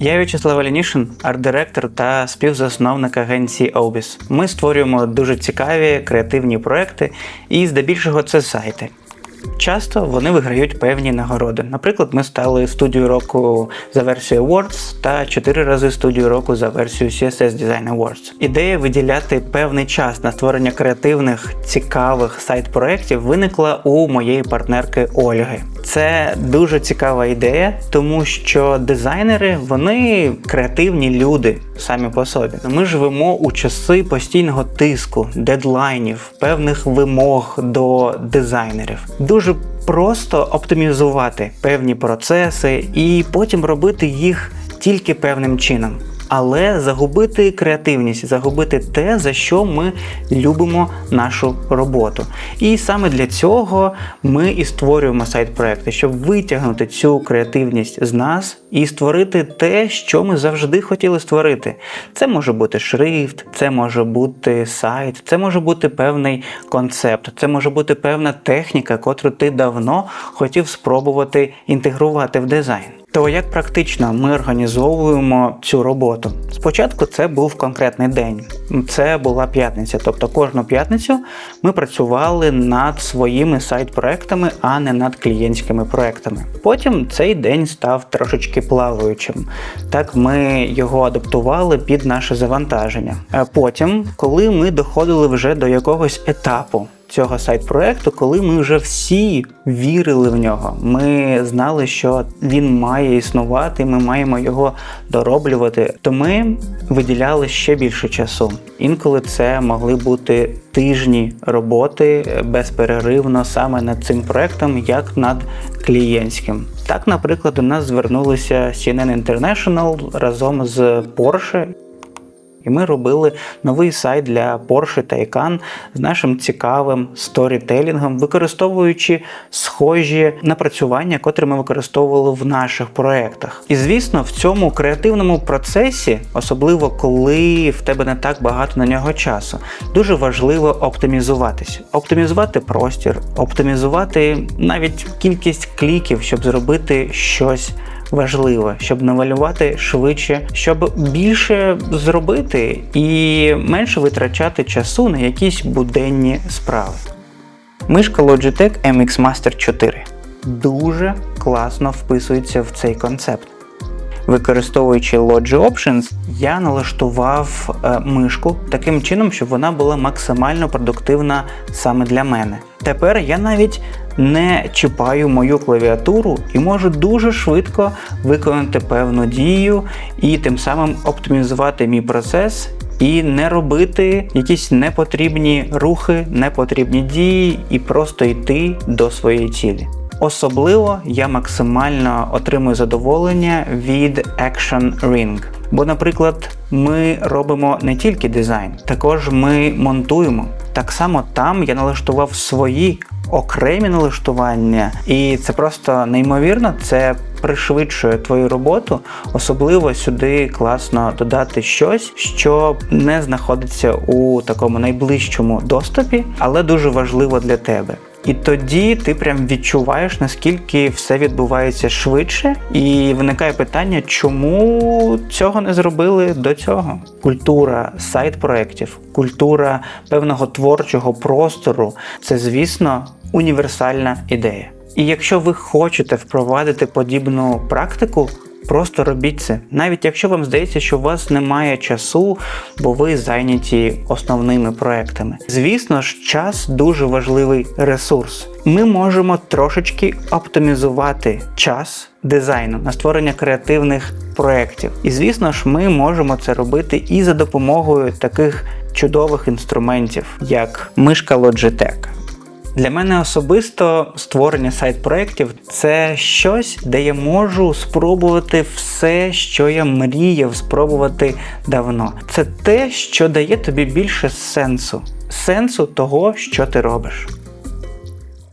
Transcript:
Я В'ячеслав Алінішин, арт-директор та співзасновник агенції Obis. Ми створюємо дуже цікаві креативні проекти, і здебільшого це сайти. Часто вони виграють певні нагороди. Наприклад, ми стали студією року за версією Awards та чотири рази студією року за версією CSS Design Awards. Ідея виділяти певний час на створення креативних, цікавих сайт-проєктів виникла у моєї партнерки Ольги. Це дуже цікава ідея, тому що дизайнери вони креативні люди самі по собі. Ми живемо у часи постійного тиску, дедлайнів, певних вимог до дизайнерів. Дуже просто оптимізувати певні процеси і потім робити їх тільки певним чином. Але загубити креативність, загубити те, за що ми любимо нашу роботу. І саме для цього ми і створюємо сайт-проекти, щоб витягнути цю креативність з нас і створити те, що ми завжди хотіли створити. Це може бути шрифт, це може бути сайт, це може бути певний концепт, це може бути певна техніка, котру ти давно хотів спробувати інтегрувати в дизайн. То як практично ми організовуємо цю роботу? Спочатку це був конкретний день. Це була п'ятниця. Тобто кожну п'ятницю ми працювали над своїми сайт-проектами, а не над клієнтськими проектами. Потім цей день став трошечки плаваючим. Так ми його адаптували під наше завантаження. А потім, коли ми доходили вже до якогось етапу цього сайт-проекту, коли ми вже всі вірили в нього. Ми знали, що він має існувати, ми маємо його дороблювати. То ми виділяли ще більше часу. Інколи це могли бути тижні роботи безперервно саме над цим проектом, як над клієнтським. Так, наприклад, до нас звернулися CNN International разом з Porsche. І ми робили новий сайт для Porsche Taycan з нашим цікавим сторітелінгом, використовуючи схожі напрацювання, котрі ми використовували в наших проєктах. І звісно, в цьому креативному процесі, особливо коли в тебе не так багато на нього часу, дуже важливо оптимізуватись, оптимізувати простір, оптимізувати навіть кількість кліків, щоб зробити щось важливо, щоб навалювати швидше, щоб більше зробити і менше витрачати часу на якісь буденні справи. Мишка Logitech MX Master 4 дуже класно вписується в цей концепт. Використовуючи Logi Options, я налаштував е, мишку таким чином, щоб вона була максимально продуктивна саме для мене. Тепер я навіть не чіпаю мою клавіатуру і можу дуже швидко виконати певну дію і тим самим оптимізувати мій процес. І не робити якісь непотрібні рухи, непотрібні дії, і просто йти до своєї цілі. Особливо я максимально отримую задоволення від Action Ring. Бо, наприклад, ми робимо не тільки дизайн, також ми монтуємо. Так само там я налаштував свої окремі налаштування, і це просто неймовірно. Це пришвидшує твою роботу. Особливо сюди класно додати щось, що не знаходиться у такому найближчому доступі, але дуже важливо для тебе. І тоді ти прям відчуваєш, наскільки все відбувається швидше, і виникає питання, чому цього не зробили до цього. Культура сайт-проєктів, культура певного творчого простору це, звісно, універсальна ідея. І якщо ви хочете впровадити подібну практику, Просто робіть це, навіть якщо вам здається, що у вас немає часу, бо ви зайняті основними проектами. Звісно ж, час дуже важливий ресурс. Ми можемо трошечки оптимізувати час дизайну на створення креативних проєктів. І звісно ж, ми можемо це робити і за допомогою таких чудових інструментів, як мишка Logitech. Для мене особисто створення сайт-проєктів це щось, де я можу спробувати все, що я мріяв спробувати давно. Це те, що дає тобі більше сенсу, сенсу того, що ти робиш.